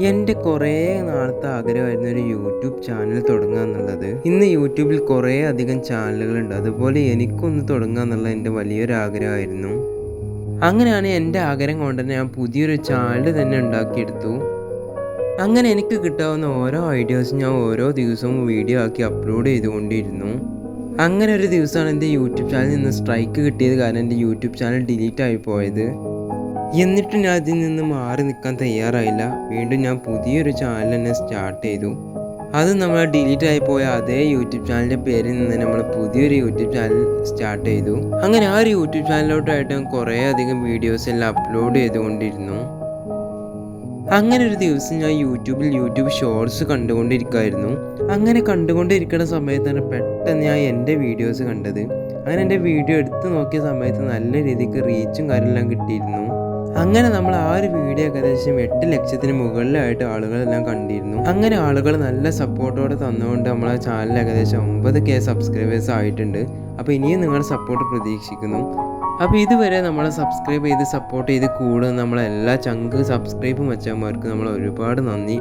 എന്റെ കുറേ നാളത്തെ ആഗ്രഹമായിരുന്നു ഒരു യൂട്യൂബ് ചാനൽ തുടങ്ങുക എന്നുള്ളത്. ഇന്ന് യൂട്യൂബിൽ കുറേ അധികം ചാനലുകളുണ്ട്. അതുപോലെ എനിക്കൊന്ന് തുടങ്ങുക എന്നുള്ള എന്റെ വലിയൊരു ആഗ്രഹമായിരുന്നു. അങ്ങനെയാണ് എന്റെ ആഗ്രഹം കൊണ്ട് തന്നെ ഞാൻ പുതിയൊരു ചാനൽ തന്നെ ഉണ്ടാക്കിയെടുത്തു. അങ്ങനെ എനിക്ക് കിട്ടാവുന്ന ഓരോ ഐഡിയാസും ഞാൻ ഓരോ ദിവസവും വീഡിയോ ആക്കി അപ്ലോഡ് ചെയ്തുകൊണ്ടിരുന്നു. അങ്ങനെ ഒരു ദിവസമാണ് എന്റെ യൂട്യൂബ് ചാനലിൽ നിന്ന് സ്ട്രൈക്ക് കിട്ടിയത് കാരണം എന്റെ യൂട്യൂബ് ചാനൽ ഡിലീറ്റ് ആയി പോയത്. എന്നിട്ടും ഞാൻ അതിൽ നിന്ന് മാറി നിൽക്കാൻ തയ്യാറായില്ല. വീണ്ടും ഞാൻ പുതിയൊരു ചാനൽ തന്നെ സ്റ്റാർട്ട് ചെയ്തു. അത് നമ്മൾ ഡിലീറ്റ് ആയി പോയ അതേ യൂട്യൂബ് ചാനലിന്റെ പേരിൽ നിന്ന് നമ്മൾ പുതിയൊരു യൂട്യൂബ് ചാനൽ സ്റ്റാർട്ട് ചെയ്തു. അങ്ങനെ ആ ഒരു യൂട്യൂബ് ചാനലിലോട്ടായിട്ട് ഞാൻ കുറേ അധികം വീഡിയോസ് എല്ലാം അപ്ലോഡ് ചെയ്തുകൊണ്ടിരുന്നു. അങ്ങനെ ഒരു ദിവസം ഞാൻ യൂട്യൂബിൽ യൂട്യൂബ് ഷോർട്സ് കണ്ടുകൊണ്ടിരിക്കുമായിരുന്നു അങ്ങനെ കണ്ടുകൊണ്ടിരിക്കുന്ന സമയത്താണ് പെട്ടെന്ന് ഞാൻ എന്റെ വീഡിയോസ് കണ്ടത്. അങ്ങനെ എന്റെ വീഡിയോ എടുത്ത് നോക്കിയ സമയത്ത് നല്ല രീതിക്ക് റീച്ചും കാര്യമെല്ലാം കിട്ടിയിരുന്നു. അങ്ങനെ നമ്മൾ ആ ഒരു വീഡിയോ ഏകദേശം എട്ട് ലക്ഷത്തിന് മുകളിലായിട്ട് ആളുകളെല്ലാം കണ്ടിരുന്നു. അങ്ങനെ ആളുകൾ നല്ല സപ്പോർട്ടോടെ തന്നുകൊണ്ട് നമ്മളെ ചാനൽ ഏകദേശം ഒമ്പത് കെ സബ്സ്ക്രൈബേഴ്സ് ആയിട്ടുണ്ട്. അപ്പോൾ ഇനിയും നിങ്ങളുടെ സപ്പോർട്ട് പ്രതീക്ഷിക്കുന്നു. അപ്പോൾ ഇതുവരെ നമ്മളെ സബ്സ്ക്രൈബ് ചെയ്ത് സപ്പോർട്ട് ചെയ്ത് കൂടുന്ന നമ്മളെല്ലാ ചങ്ക് സബ്സ്ക്രൈബും വെച്ചവന്മാർക്ക് നമ്മൾ ഒരുപാട് നന്ദി.